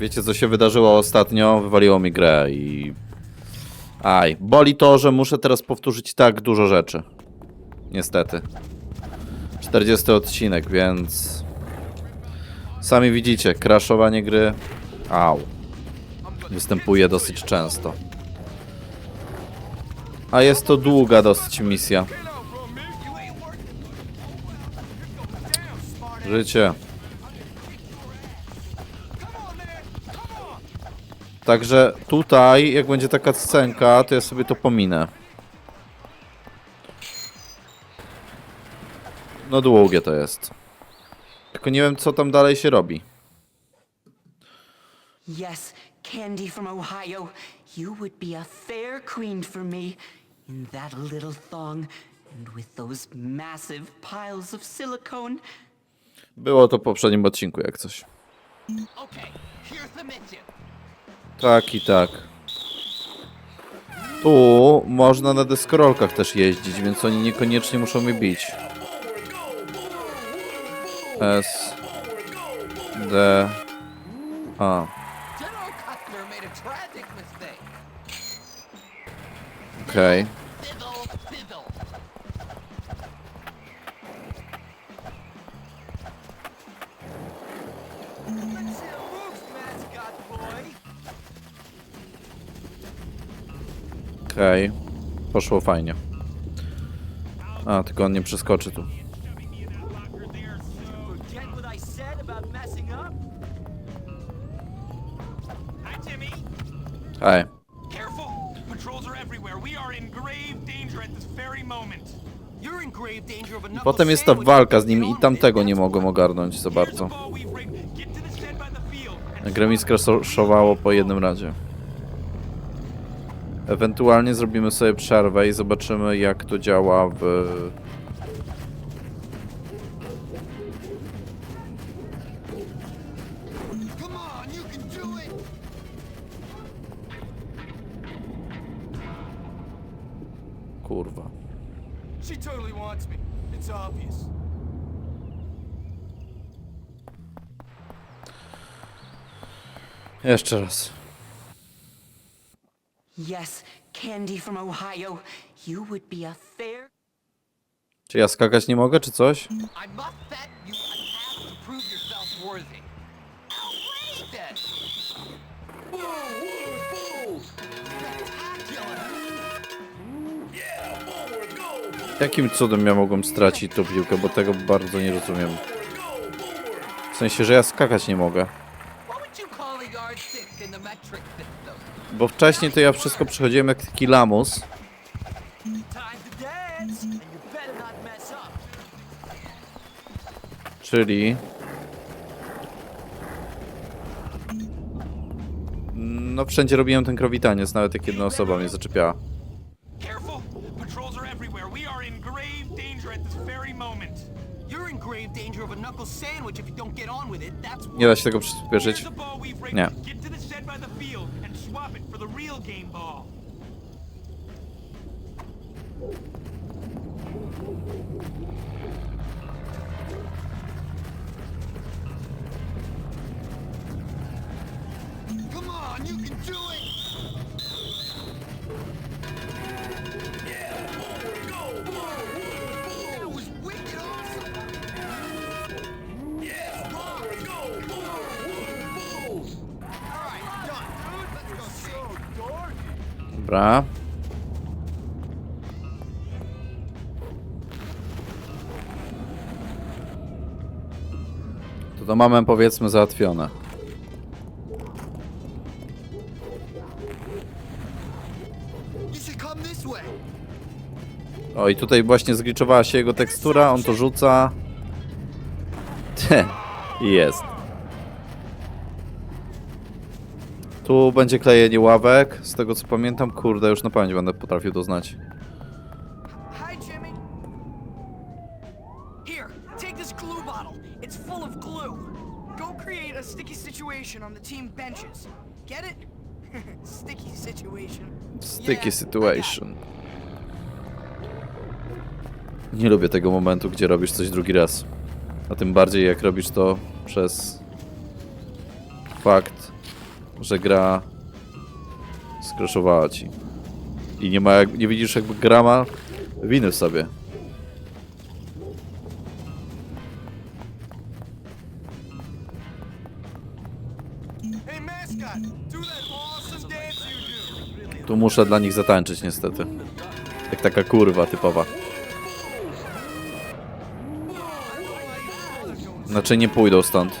Wiecie co się wydarzyło ostatnio? Wywaliło mi grę i... Aj, boli to, że muszę teraz powtórzyć tak dużo rzeczy. Niestety. 40 odcinek, więc... Sami widzicie, crashowanie gry... Au. Występuje dosyć często. A jest to długa dosyć misja. Życie. Także tutaj, jak będzie taka scenka, to ja sobie to pominę. No długie to jest. Tylko nie wiem, co tam dalej się robi. Yes, Candy from Ohio, you would be a fair queen for me in that little thong and with those massive piles of silicone. Było to w poprzednim odcinku, jak coś. Okay, here's the mission. Tak i tak. Tu można na deskorolkach też jeździć, więc oni niekoniecznie muszą mnie bić. S D A. Okej. Fiddle, Okej. Poszło fajnie. A, tylko on nie przeskoczy tu. Hej. Potem jest ta walka z nimi i tamtego nie mogłem ogarnąć za bardzo. Grę mi skraszowało po jednym razie. Ewentualnie zrobimy sobie przerwę i zobaczymy jak to działa w... Kurwa. Jeszcze raz. Yes, Candy from Ohio, you would be a fair. Czy ja skakać nie mogę, czy coś? I must set you an task to prove yourself worthy. Outrageous! Spectacular! Jakim cudem ja mogłem stracić tą piłkę, bo tego bardzo nie rozumiem. W sensie, że ja skakać nie mogę. What would you call a yardstick in the metric system? Bo wcześniej to ja wszystko przechodziłem jak taki lamus. Czyli... No wszędzie robiłem ten krowitaniec, nawet jak jedna osoba mnie zaczepiała. Nie da się tego przyspieszyć. Nie. Swap it for the real game ball. Come on, you can do it! Dobra. To to mamy powiedzmy załatwione. O i tutaj właśnie zgliczowała się jego tekstura, on to rzuca. Jest. Tu będzie klejenie ławek, z tego co pamiętam, kurde, już na pamięć będę potrafił to znać. Hi, Jimmy. Here, take this glue bottle. It's full of glue. Go create a sticky situation on the team benches. Get it? sticky situation. Sticky situation. Nie lubię tego momentu, gdzie robisz coś drugi raz. A tym bardziej jak robisz to przez fakt, że gra skraszowała ci. I nie ma, jak- nie widzisz jakby gra ma winy w sobie. Tu muszę dla nich zatańczyć niestety. Jak taka kurwa typowa. Znaczy nie pójdą stąd.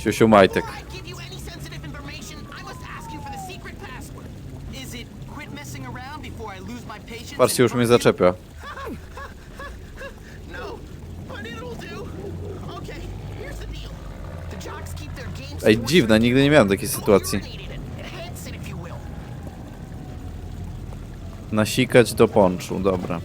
deal. The jocks keep their games Ej, to a dziwne, nigdy nie miałem takiej sytuacji. Nasikać do ponczu, dobra.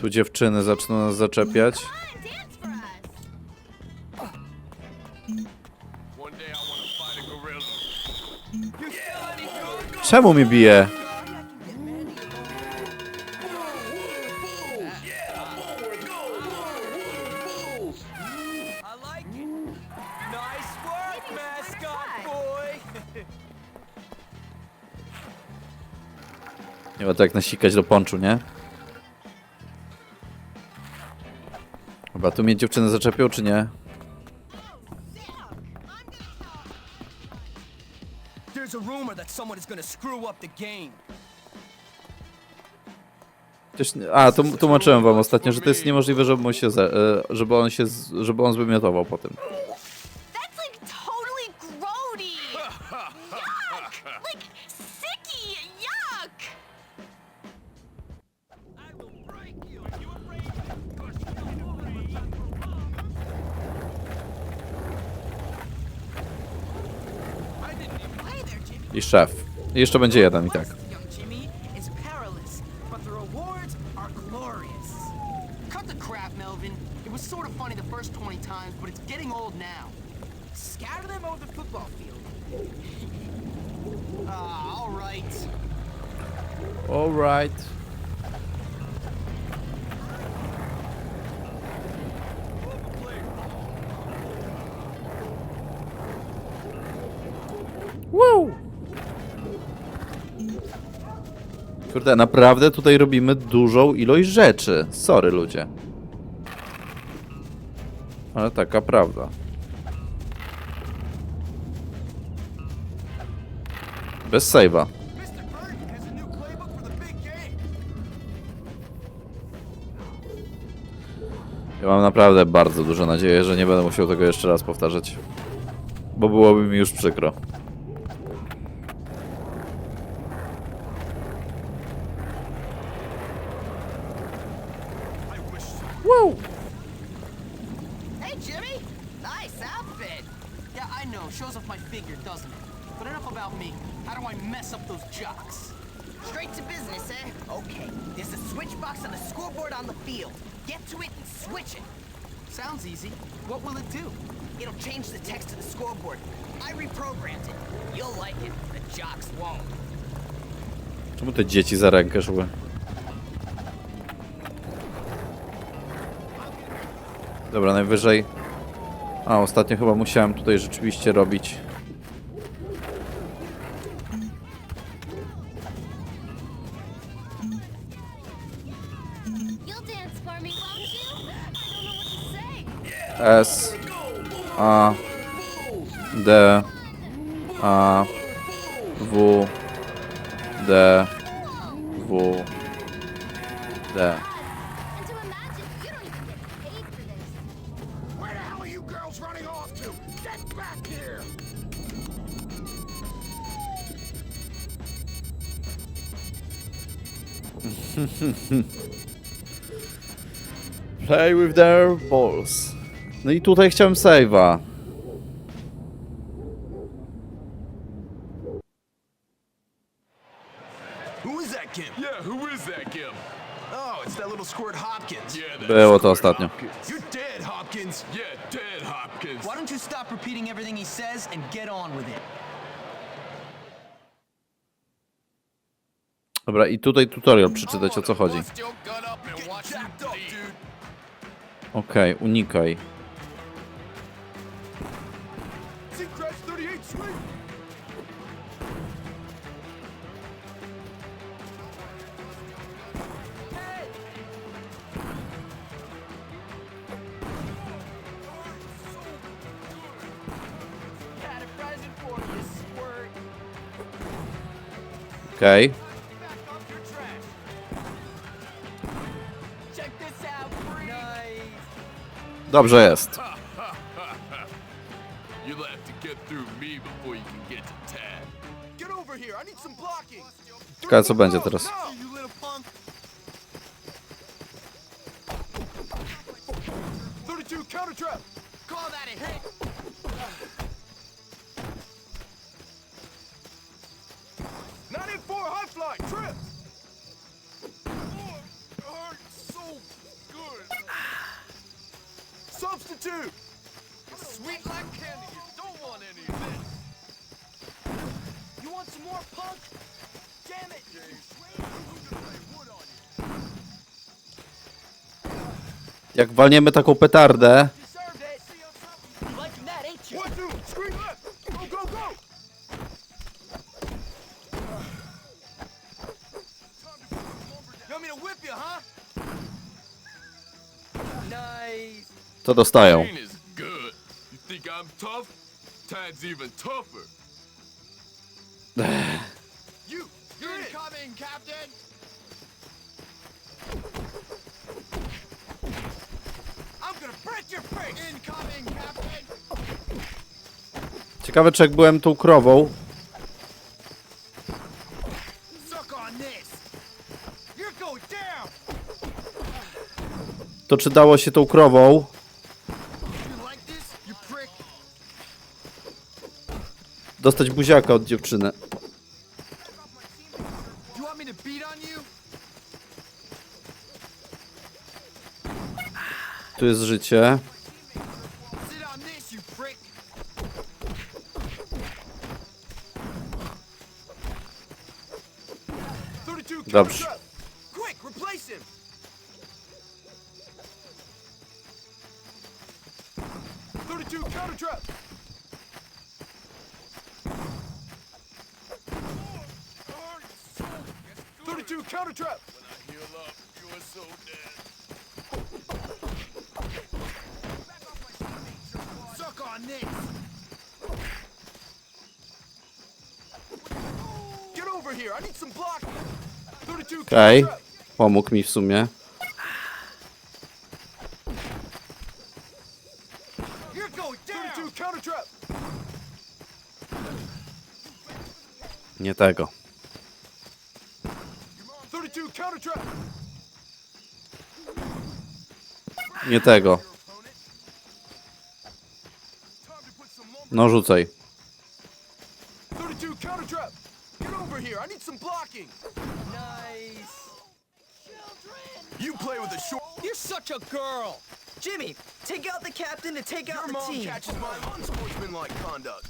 Tu dziewczyny zaczną nas zaczepiać. Czemu mnie bije? Nie ma to jak nasikać do ponczu, nie? Chyba tu mnie dziewczyny zaczepią, czy nie? There's a rumor that someone is gonna screw up the game. Przecież, a, to tłumaczyłem wam ostatnio, że to jest niemożliwe, żeby on się, e, żeby on się, z- żeby on zwymiotował po tym. I szef. I jeszcze będzie jeden i tak. Young Jimmy Kurde, naprawdę tutaj robimy dużą ilość rzeczy. Sorry, ludzie. Ale taka prawda. Bez save'a. Ja mam naprawdę bardzo duże nadzieję, że nie będę musiał tego jeszcze raz powtarzać. Bo byłoby mi już przykro. Hey, Jimmy. Nice outfit. Yeah, I know. Shows off my figure, doesn't it? But enough about me. How do I mess up those jocks? Straight to business, eh? Okay. There's a switch box on the scoreboard on the field. Get to it and switch it. Sounds easy. What will it do? It'll change the text of the scoreboard. I reprogrammed it. You'll like it. The jocks won't. Czemu te dzieci za rękę szły? Dobra, najwyżej... A, ostatnio chyba musiałem tutaj rzeczywiście robić... S... A... D... A... W... D... W... D... Play with their balls. No i tutaj chciałem save'a. Who is that Kim? Yeah, who is that, Kim? Oh, it's that little squirt Hopkins. Yeah, that's Było to Squirt ostatnio. Hopkins. You're dead, Hopkins. Yeah, dead Hopkins. Why don't you stop repeating everything he says and get on with it? Dobra, i tutaj tutorial przeczytać o co chodzi. Bust your gut up and counter trap. Call that a hit. Nine eight four high fly. Trip. Sweet like candy. You don't want any of this. You want some more punk? Damn it. Jak walniemy taką petardę? Nice. To dostają. Pain is good. You think I'm tough? Tad's even tougher. You. You're it. Incoming, Captain. I'm gonna break your face. Incoming, Captain. Ciekawe czy jak byłem tą krową, Suck on this. You're going down. to czy dało się tą krową dostać buziaka od dziewczyny? Tu jest życie. Prick. Thirty-two counter Dobrze. trap. Thirty-two counter trap. Counter trap. Heal up. You are so dead. Suck on this. Get over here. I need some Okej, counter trap. pomógł mi w sumie. Nie tego. Thirty-two counter trap. Nie tego. No rzucaj. 32 counter trap. Get over here. I need some blocking. Nice. You play with a short. You're such a girl. Jimmy, take out the captain to take out Your the mom team. catches my unsportsmanlike conduct.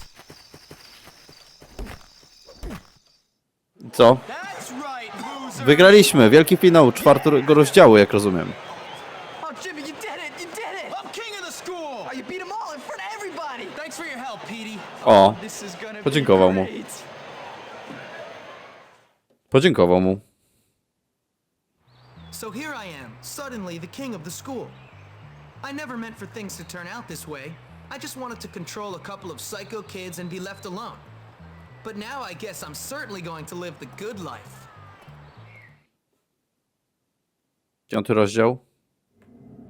Co? That's right, loser. Wygraliśmy. Wielki finał czwartego rozdziału, jak rozumiem. Oh, you beat them all in front of everybody! Thanks for your help, Petey. O, This is gonna Podziękował mu. great. podziękował mu. So here I am, suddenly the king of the school. I never meant for things to turn out this way. I just wanted to control a couple of psycho kids and be left alone. But now I guess I'm certainly going to live the good life. Piąty rozdział.